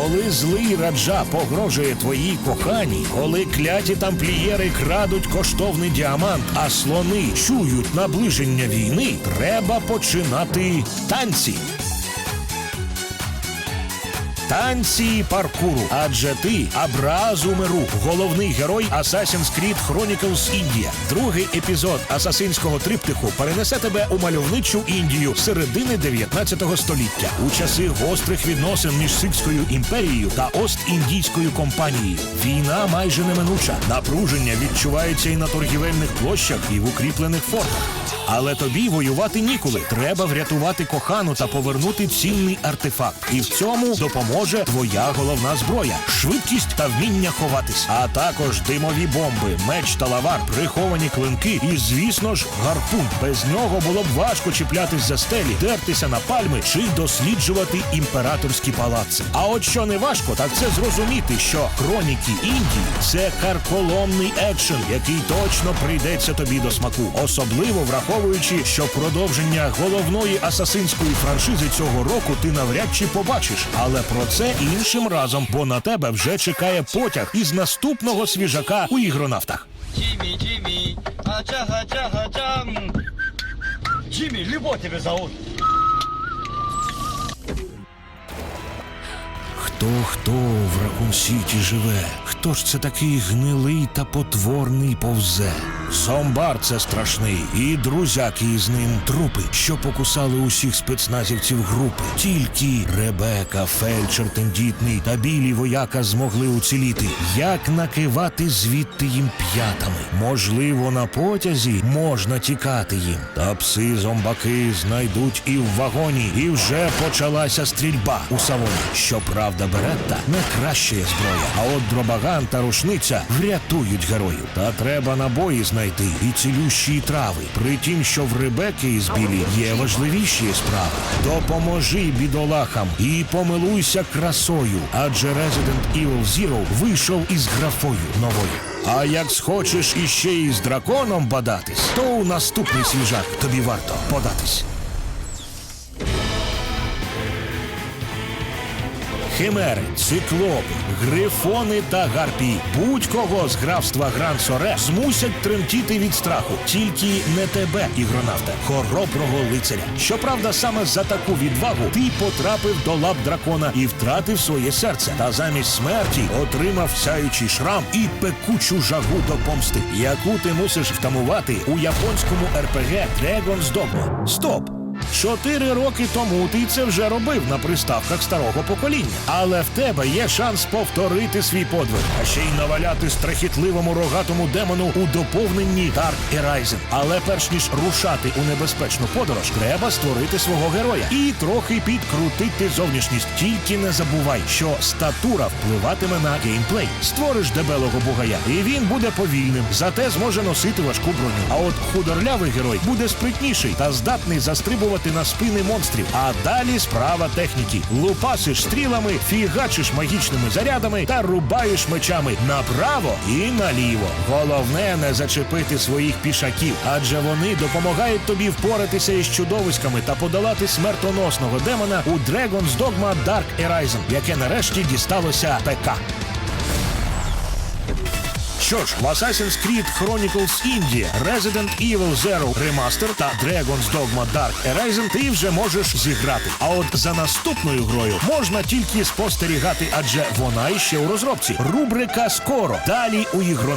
Коли злий раджа погрожує твоїй коханій, коли кляті тамплієри крадуть коштовний діамант, а слони чують наближення війни, треба починати танці. Танці паркуру, адже ти Абразу Меру, головний герой Assassin's Creed Chronicles India. Другий епізод асасинського триптиху перенесе тебе у мальовничу Індію середини 19 століття у часи гострих відносин між Сикською імперією та Ост-Індійською компанією. Війна майже неминуча. Напруження відчувається і на торгівельних площах, і в укріплених фортах. Але тобі воювати ніколи. Треба врятувати кохану та повернути цінний артефакт. І в цьому допоможе твоя головна зброя швидкість та вміння ховатись. А також димові бомби, меч та лавар, приховані клинки і, звісно ж, гарпун. Без нього було б важко чіплятись за стелі, дертися на пальми чи досліджувати імператорські палаци. А от що не важко, так це зрозуміти, що хроніки Індії це карколомний екшен, який точно прийдеться тобі до смаку, особливо враховуючи, що продовження головної асасинської франшизи цього року ти навряд чи побачиш. Але про це іншим разом, бо на тебе вже чекає потяг із наступного свіжака у ігронавтах. Джимми, Джимми, ача, ача, ача. м. Джимми, любовь тебя зовут. Хто хто в Ракун Сіті живе? Хто ж це такий гнилий та потворний повзе? Зомбар це страшний, і друзяки із ним трупи, що покусали усіх спецназівців групи. Тільки Ребека, фельдшер тендітний та білі вояка змогли уціліти. Як накивати звідти їм п'ятами? Можливо, на потязі можна тікати їм. Та пси зомбаки знайдуть і в вагоні, і вже почалася стрільба у салоні. Щоправда, беретта не краща зброя, а от дробаган та рушниця врятують герою. Та треба набої знайти і цілющі трави. При тім, що в Ребеки із білі є важливіші справи. Допоможи бідолахам і помилуйся красою, адже Resident Evil Zero вийшов із графою новою. А як схочеш іще і з драконом бадатись, то у наступний свіжак тобі варто податись. Химери, циклопи, грифони та гарпії. Будь-кого з графства Гран Соре змусять тремтіти від страху. Тільки не тебе, ігронавта, хороброго лицаря. Щоправда, саме за таку відвагу ти потрапив до лап дракона і втратив своє серце. Та замість смерті отримав сяючий шрам і пекучу жагу до помсти, яку ти мусиш втамувати у японському РПГ Dragon's Dogma. Стоп! Чотири роки тому ти це вже робив на приставках старого покоління. Але в тебе є шанс повторити свій подвиг, а ще й наваляти страхітливому рогатому демону у доповненні Dark Horizon. Але перш ніж рушати у небезпечну подорож, треба створити свого героя і трохи підкрутити зовнішність. Тільки не забувай, що статура впливатиме на геймплей. Створиш дебелого бугая, і він буде повільним, зате зможе носити важку броню. А от худорлявий герой буде спритніший та здатний застрибувати на спини монстрів. А далі справа техніки. Лупасиш стрілами, фігачиш магічними зарядами та рубаєш мечами направо і наліво. Головне не зачепити своїх пішаків, адже вони допомагають тобі впоратися із чудовиськами та подолати смертоносного демона у Dragon's Dogma Dark Horizon, яке нарешті дісталося ПК. Що ж, в Assassin's Creed Chronicles India, Resident Evil Zero Remaster та Dragon's Dogma Dark Horizon ти вже можеш зіграти. А от за наступною грою можна тільки спостерігати, адже вона іще у розробці. Рубрика скоро. Далі у ігро